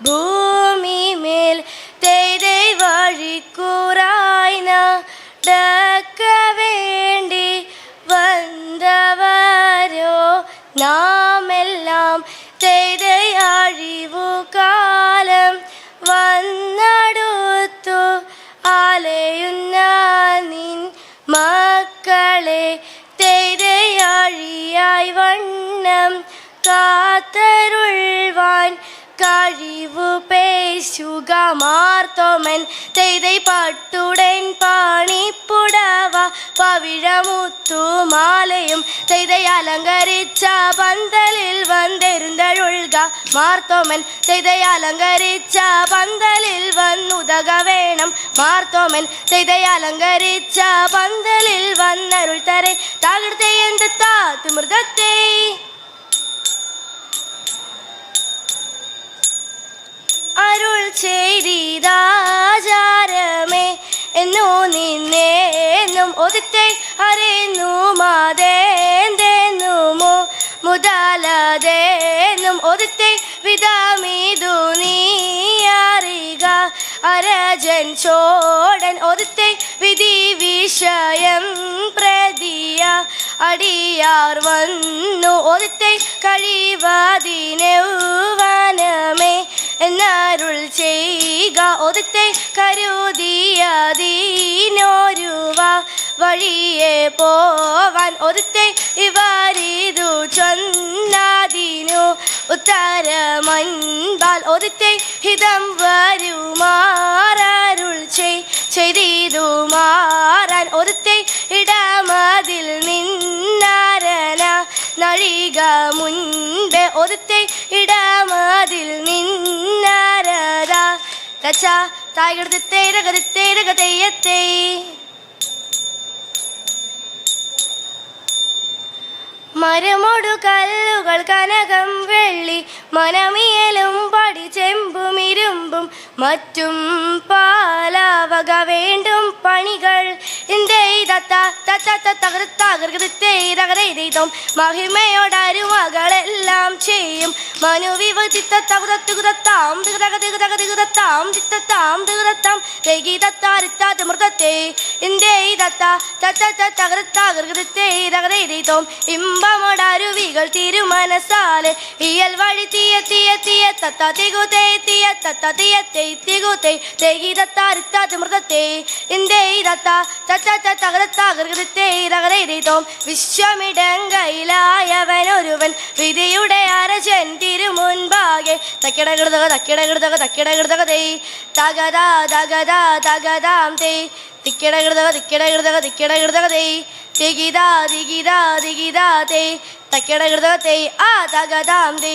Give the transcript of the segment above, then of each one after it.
പരീക്ഷയെല്ലാം തേരെ വഴിക്കൂറായി നടക്ക വേണ്ടി വന്നവരോ? നാമെല്ലാം തേരെ അഴിവു കാലം വന്നടുത്തു അലയുന്ന നിൻ മക്കളെ തെയ്തയാഴിയായി വണ്ണം കാത്തരുൾവാൻ കഴിവു പേശുക മാർത്തോമൻ തെയ്തൈ പട്ടുടൻ പാണിപ്പുടവ പവിഴമുത്തുമാലയും തെയ്തൈ അലങ്കരിച്ച പന്തലിൽ വന്നെരുന്തഴുക മാർത്തോമൻ തെയ്തൈ അലങ്കരിച്ച പന്തലിൽ വന്നുതക വേണം മാർത്തോമൻ തെയ്തൈ അലങ്കരിച്ച പന്തലിൽ വന്നരുൾ തരെ തകർത്തെ എന്ത് താത്തു മൃതത്തെ അരുൾ ചെയ്താചാരമേ നിന്നെ എന്നും ഒതുക്കെ അറിയുന്നു മാതേന്തെന്നുമോ. മുതലതേന്നും ഒതുക്കെ വിധമിതു നീ അറിക. അരജൻ ചോടൻ ഒതുത്തെ വിധി വിഷയം പ്രതിയ. അടിയാർ വന്നു ഒതുത്തെ കഴിവതിനൗവനമേ. എന്നരുൾ ചെയ്യുക ഒതുത്തെ കരുതിയതീനോരുവ വഴിയെ പോവാൻ ഒതുത്തെ ഇവരിതു ചൊന്നാതിനു ഉത്തരമൻപാൽ ഒതുത്തെ ഹിതം വരുമാറരുൾ ചെയ് ചെയ്തിതു മാറാൻ ഒരുത്തെ ഇടമതിൽ നിന്നരന നഴിക മുൻപേ ഒരുത്തെ ഇടമതിൽ നിന്നരത തച്ച തായ്കടത്തെ രകത്തെ മരമൊടു കല്ലുകൾ കനകം വെള്ളി മനമിയലും പടി ചെമ്പും ഇരുമ്പും മറ്റും പാലാവക വേണ്ടും പണികൾ. മഹിമയോടരുമകളെല്ലാം ചെയ്യും. മനുവിവതി തകുതത്തുകുതത്താം തികുതക തിത്തത്താം തികുതത്താം രഗീതത്താരിത്താത് മൃതത്തെ ഇന്ത്യേ തത്ത തത്ത തകർത്താകൃതത്തെ തകരേതോം ഇമ്പമോടാരുവികൾ തിരുമനസാലെ. ഇയൽ വഴി തീയ തീയ തീയ തത്ത തികുതേ തീയ തത്ത തീയ തേയ് തികുതേ. രഗീതത്താരിത്താത് മൃതത്തെ ഇന്ത്യേ തത്ത വിശ്വമിടങ്കയിലായവനൊരുവൻ വിധിയുടെ അരജൻ തിരുമുൻപാകെ. തക്കിടകൃതക തക്കിടകൃതക തക്കിടകൃതക തേ തകതാ തകതാ തകതാം തേ തിക്കിടകൃതക തിക്കിടകൃതക തിക്കിടകൃതക തേ തികിതാ തികിതാ തികിതാ തേ തക്കിടകൃതക തേ ആ തകതാം തേ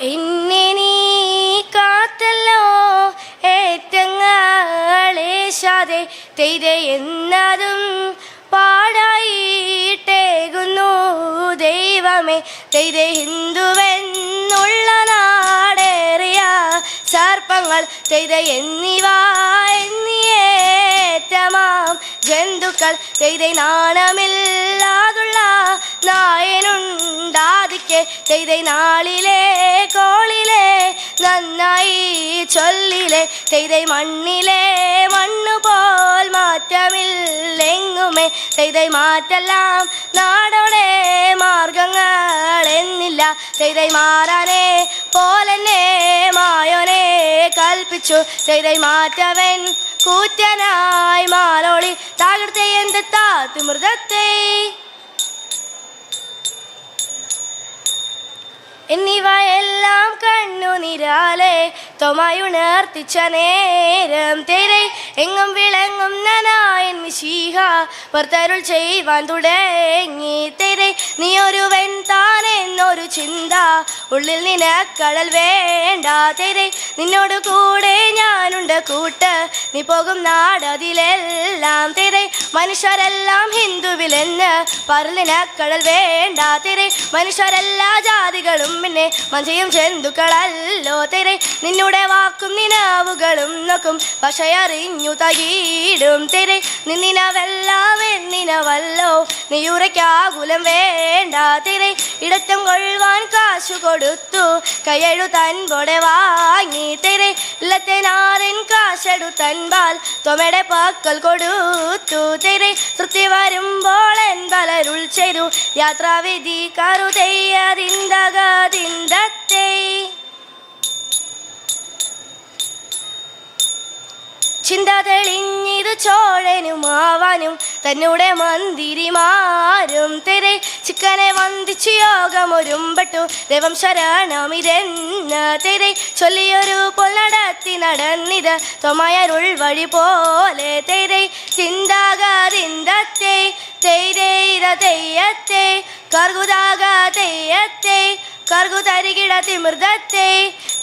എന്നെ നീ കാത്തല്ലോ എന്നതും പാടായിട്ടേകുന്നു. ദൈവമേ തെയ്തെ ഹിന്ദുവെന്നുള്ള നാടേറിയ സർപ്പങ്ങൾ തെയ്ത എന്നിവ എന്നിയേറ്റമാം ജന്തുക്കൾ തെയ്ത നാണമില്ലാതുള്ള നായനുണ്ടാതിക്കെ തെയ്ത നാളിലെ കോളിലെ നന്നായി ചൊല്ലിലെ തെയ്തൈ മണ്ണിലെ മണ്ണു പോൽ മാറ്റമില്ലെങ്ങുമേ തെയ്തൈ മാറ്റെല്ലാം നാടോടെ മാർഗങ്ങൾ എന്നില്ല തെയ്തൈ മാറാനേ പോലെന്നെ മായോനെ കൽപ്പിച്ചു തെയ്തൈ മാറ്റവൻ കൂറ്റനായി മാലോളി താകൃത്തെ എന്ത് താത്തു മൃതത്തെ എന്നിവയെല്ലാം കണ്ണുനിരാലെ നിരാലെ തൊമായി ഉണർത്തിച്ച നേരം തേരെ എങ്ങും വിളങ്ങും നനായൻ മിശീഹ. പുറത്തരുൾ ചെയ്യുവാൻ തുടങ്ങി തെരെ. നീ ഒരു വെൺ താനെന്നൊരു ചിന്ത. ഉള്ളിൽ നിനക്കടൽ വേണ്ട തെരെ. നിന്നോട് കൂടെ ഞാനുണ്ട് കൂട്ട്. നീ പോകും നാടതിലെല്ലാം തെരെ. മനുഷ്യരെല്ലാം ഹിന്ദുവിലെന്ന് പറലിനക്കടൽ വേണ്ട തെരെ. മനുഷ്യരെല്ലാ ജാതികളും പിന്നെ മഞ്ചയും ചെന്തുക്കളല്ലോ തെരെ. നിന്നുടെ വാക്കും നിനാവുകളും നോക്കും. പക്ഷയറിഞ്ഞു തകീടും തേരെ. നിന്നിനവെല്ലാം എന്നിനവല്ലോ. നീയുറയ്ക്കാകുലം വേണ്ട തെരെ. ഇടത്തം കൊള്ളുവാൻ കാശു കൊടുത്തു. കയ്യഴു തൻപൊടെ വാങ്ങി തെരെ. ഇല്ലത്തെ നാരൻ കാശെടു തൻപാൽ തൊമയുടെ പക്കൽ കൊടുത്തു തെരെ. തൃപ്തി വരുമ്പോൾ എൻ പലരുൾ ചെയ്തു. യാത്രാവിധി കറുതെയ്യതിന്തകതിന്തത്തേ ചിന്ത തെളിഞ്ഞിത് ചോഴനും ആവാനും തന്നെ മന്ദിരിമാരും തെരെ. ചിക്കനെ വന്ദിച്ചു യോഗമൊരുമ്പട്ടു ദൈവം ശരണമിതെന്ന തെരെ. ചൊല്ലിയൊരു പൊൽ നടത്തി നടന്നിത് തൊമയരുൾ വഴി പോലെ തെരെ. ചിന്താകാതിന്തത്തെ തെയ്തേര തെയ്യത്തെ. കർഗുതാക തെയ്യത്തെ കർഗു തരികിട തിമൃതത്തെ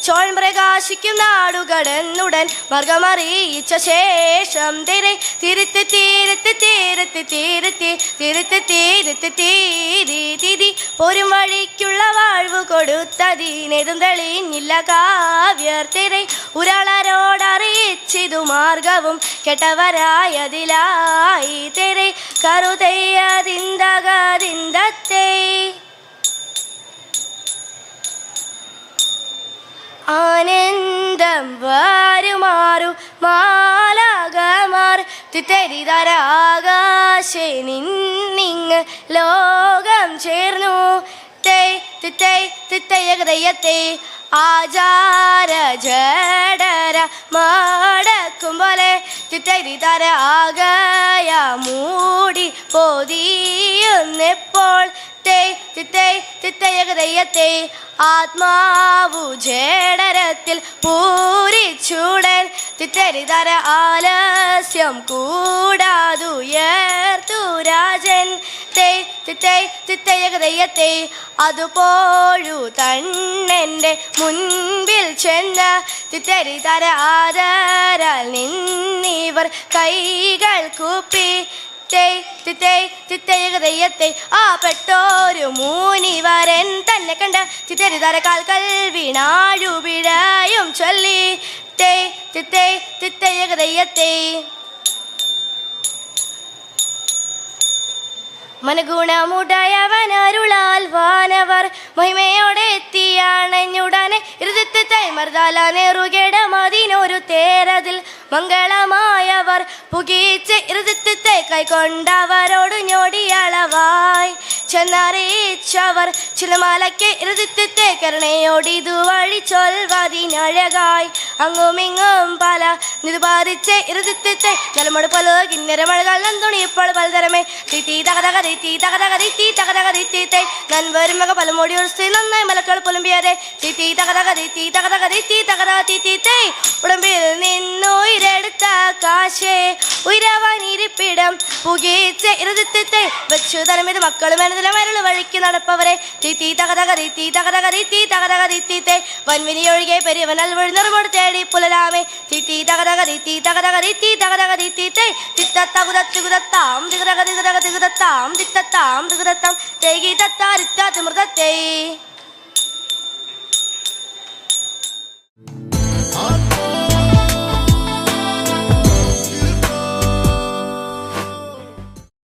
ചോൺ പ്രകാശിക്കും നാടുകടന്നുടൻ മർഗമറിയിച്ച ശേഷം തിരെ തിരുത്തി തീരത്തി തീരത്തി തീരത്തി തിരുത്തി തീരത്തി തീരി തിരി. പോരും വഴിക്കുള്ള വാഴ്വ് കൊടുത്തതിനെതും തെളിഞ്ഞില്ല കാവ്യർ തിരെ. ഒരാളരോടറിയിച്ചിതു മാർഗവും കെട്ടവരായതിലായി തിരെ. കറുതെയ്യതിന്തകതിന്തത്തേ വാരുമാറു മാലാകമാർ തിത്തരിതരാകാശെ ലോകം ചേർന്നു. തേ തിത്തൈ തിത്തയകതയത്തെ ആചാര ജഡര മടക്കും പോലെ. തിത്തരിതര ആകയ മൂടി പൊതിയുന്നെപ്പോൾ. തേ തിത്തേ ഹൃദയത്തെ ആത്മാവു ജേടരത്തിൽ പൂരിച്ചൂടൻ. തിത്തരിതര ആലസ്യം കൂടാതുയർത്തു രാജൻ. തേ തിത്തേ ഹൃദയത്തെ അതുപോഴു തണ്ണെന്റെ മുൻപിൽ ചെന്ന്. തിത്തരിതര ആദരാൽ നിന്നിവർ കൈകൾ കൂപ്പി. തേ തിത്തേ തിത്തയകതയ്യത്തെ ആ പെട്ടോരു മൂനിവരൻ തന്നെ കണ്ട ചിത്തരിതര കാൽക്കൽ വീണാഴു പിഴയും ചൊല്ലി. തേ തിത്തേ തിത്തയകതയ്യത്തെ മനഗുണമുടയവനരുളാൽ വാനവർ മഹിമയോടെ എത്തിയാണഞ്ഞുടനെ. ഇരുതത്തെ തൈമർദാല നേറുകേട മതിനൊരു തേരതിൽ മംഗളമായവർ പുകീച്ച് ഇരുതത്തെ കൈകൊണ്ടവരോട് ഞൊടിയളവായി. ചെന്നറിയിച്ചവർ ചിലമാലയ്ക്ക് ഇരുതത്തെ കരുണയോടിതു വഴി ചൊൽവതിനഴകായി. അങ്ങുമിങ്ങും പല നിരുപാദിച്ച് ഇരുതത്തെ നിലമട് പല കിന്നര മഴകൾ നന്തുണി ഇപ്പോൾ പലതരമേ. തീ തകതക തീ തകതക തീ തകതക തീത്തെ നൻവരും മക പലമോടി സ്ത്രീ നന്നായി മലക്കൾ പുലമ്പിയാരെ തീ തകതക തീ തകതക തീ തകതക തീ തേ ഉടമ്പിൽ നിന്നുയരെടുത്ത കാശേ ഉയരവാനിരിപ്പിടം പുകയിച്ച് ഇരുതത്തെ വെച്ചു തലമിത് മക്കളും മനതിലെ മരൾ വഴിക്ക് നടപ്പവരെ. തീത്തി തകതക തീ തകതക തീ തകതക തീ തേ. വൻവിനി ഒഴികെ പെരുവനൽ വിഴുന്നറുമോട് തേടി പുലരാമേ. തീത്തി തകതക തീ തകതക തീ തകതക തീ. തേ തിത്തത്തകുതത്തുകുതത്താം തികതക തികതക തികുതത്താം തിത്തത്താം തികുതത്താം. തേകി തത്താരിത്താ